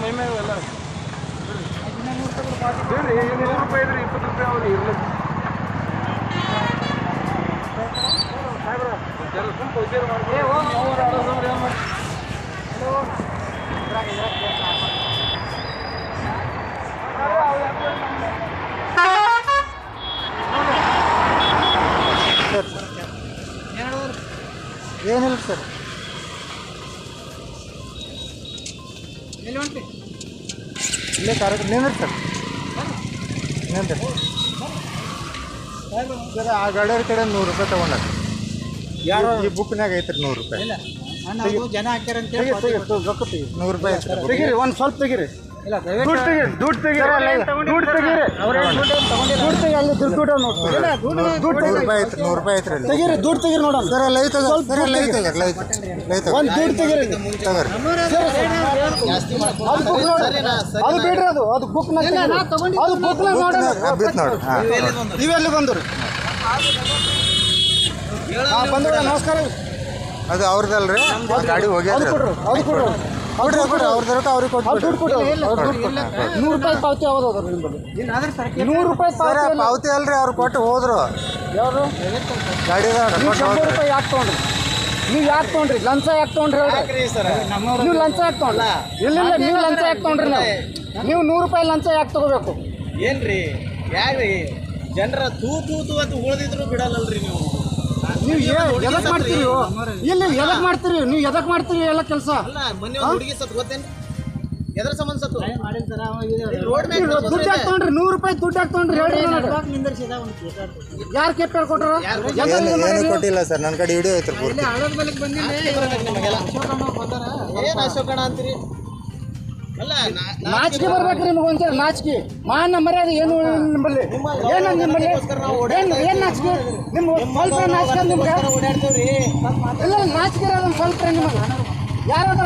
ಮೈ ಮ್ಯಾಗ ಎಲ್ಲ ಬಿಡ್ರಿ ನೂರು ರೂಪಾಯಿ ಇದ್ರಿ ಇಪ್ಪತ್ತು ರೂಪಾಯಿ ಅವ್ರು ಇರ್ಲಿ ಜರ ಸುಮ್ ಪೌಚೇರ್ ಮಾಡಿ ಅವ್ರು ಆಡೋದವ್ರು ಏನ್ ಮಾಡಿ ಏನಿಲ್ಲ ಸರ್ ಇಲ್ಲೇ ಕಾರ್ಯಕ್ರಮ ನಿಂದ್ರಿ ಸರ್. ನಿಂದ್ರಿ ಸರ್ ಆ ಗಾಡಿಯವ್ರ ಕಡೆ ನೂರು ರೂಪಾಯಿ ತಗೊಂಡ ಯಾರು? ಈ ಬುಕ್ನಾಗ ಐತ್ರಿ ನೂರು ರೂಪಾಯಿ. ಜನ ಹಾಕ್ಯಾರ ಅಂತ ಹೇಳಿ ರೊಕ್ಕ ತೆಗಿ ನೂರು ರೂಪಾಯಿ. ತೆಗೀರಿ ಒಂದು ಸ್ವಲ್ಪ ತೆಗೀರಿ. ದುಡ್ಡು ತೆಗೀರಿ ದುಡ್ಡು ತೆಗೀರಿ ದುಡ್ಡು ತೆಗೀರಿ ದುಡ್ಡು ತೆಗಿ ಅಲ್ಲಿ ದುಡ್ಡು ದುಡ್ಡು ನೋಡಿ ದುಡ್ಡು ನೂರು ರೂಪಾಯಿ ಐತ್ರಿ ನೂರು ರೂಪಾಯಿ ಐತ್ರಿ ಅಲ್ಲಿ ತೆಗೀರಿ ದುಡ್ಡು ತೆಗೀರಿ ನೋಡೋಣ ಸರ್ ಸರ್ ಲೈಟ್ ಲೈತ್ ಒಂದು ದುಡ್ಡು ತೆಗೀರಿ ತಗೋರಿ ಅದು ಬುಕ್ ನೋಡಿ ಅದು ಬಿಡ್ರಿ ಅದು ಅದು ಬುಕ್ ಅದು ಬುಕ್ ನೋಡೋಣ ಬಿತ್ತು ನೋಡಿ ಹಾಂ ನೀವೆಲ್ಲಿ ಬಂದರು ಬಂದ್ರೆ ನಮಸ್ಕಾರ ಅದು ಅವ್ರದ್ದಲ್ರಿ ಆ ಗಾಡಿ ಹೋಗ್ಯಾರ ಅದು ಕೊಡ್ರಿ ಅದು ಕೊಡ್ರಿ ಕೊಡ್ರಿ ಕೊಡ್ರಿ ಅವ್ರಿಗೆ ಅದು ದುಡ್ಡು ಕೊಟ್ಬಿಡ್ರಿ ಕೊಟ್ಟು ನೂರು ರೂಪಾಯಿ ಪಾವತಿ ಯಾವ್ದು ಅದ ನಿಮ್ಮಲ್ಲಿ ನೂರು ರೂಪಾಯಿ ಸರ್ ಪಾವತಿ ಪಾವತಿ ಅಲ್ರಿ ಅವ್ರು ಕೊಟ್ಟು ಹೋದ್ರು. ಯಾರು ಗಾಡಿ ನೀವು ಶಂಬರ್ ರೂಪಾಯಿ ಯಾಕೆ ತಗೊಂಡ್ರಿ? ನೀವು ಯಾಕೆ ತಗೊಂಡ್ರಿ? ಲಂಚ ಯಾಕೆ ತೊಗೊಂಡ್ರಿ ನೀವು ಲಂಚ ಯಾಕೆ ಇಲ್ಲ ಇಲ್ಲ ನೀವು ಲಂಚ ಯಾಕೆ ತೊಗೊಂಡ್ರಿ ನಾವು? ನೀವು ನೂರು ರೂಪಾಯಿ ಲಂಚ ಯಾಕೆ ತಗೋಬೇಕು? ಏನ್ರಿ? ಯಾರ್ರಿ? ಜನರ ತೂ ತೂ ತೂ ಅಂತ ಉಳಿದಿದ್ರು ಬಿಡಲ್ಲಲ್ರಿ ನೀವು. ನೀವು ಎದಕ್ ಮಾಡ್ತೀರಿ ಇಲ್ಲ ಎದಕ್ ಮಾಡ್ತೀರಿ? ನೀವು ಎದಕ್ ಮಾಡ್ತೀರಿ ಎಲ್ಲ ಕೆಲಸ? ಎದ್ರ ಸಂಬಂಧ ಸತ್ತು ರೋಡ್ ದುಡ್ಡು ಯಾಕೆ ತೊಗೊಂಡ್ರಿ? ನೂರು ರೂಪಾಯಿ ದುಡ್ಡು ಯಾಕೆ ತೊಗೊಂಡ್ರಿ? ಹೇಳ್ರಿ ಯಾರು ಕೆಟ್ಟ ಏನು ಏನು ಕೊಟ್ಟಿಲ್ಲ ಸರ್ ನನ್ನ ಕಡೆ ವಿಡಿಯೋ ಐತ್ರಿ ಪೂರ್ತಿ. ಏನ್ ಅಶೋಕಣ ಅಂತೀರಿ? ನಾಚಿಕೆ ಬರ್ಬೇಕ್ರಿ ನಿಮ್ಗೆ ಒಂದ್ಸಲ ನಾಚಿಕೆ ಮಾನ ಮರ್ಯಾದೆ ಏನು ನಿಮ್ಮಲ್ಲಿ? ಏನು ನಿಮ್ಮಲ್ಲಿ ಏನು ಏನು ನಾಚಿಕೆ? ನಿಮ್ಮ ಸ್ವಲ್ಪ ನಾಚಿಕೆ ನಿಮ್ಗೆ? ಇಲ್ಲ ನಾಚಿಕೆ ಇರೋದು ಸ್ವಲ್ಪ ನಿಮಗೆ ಯಾರದ?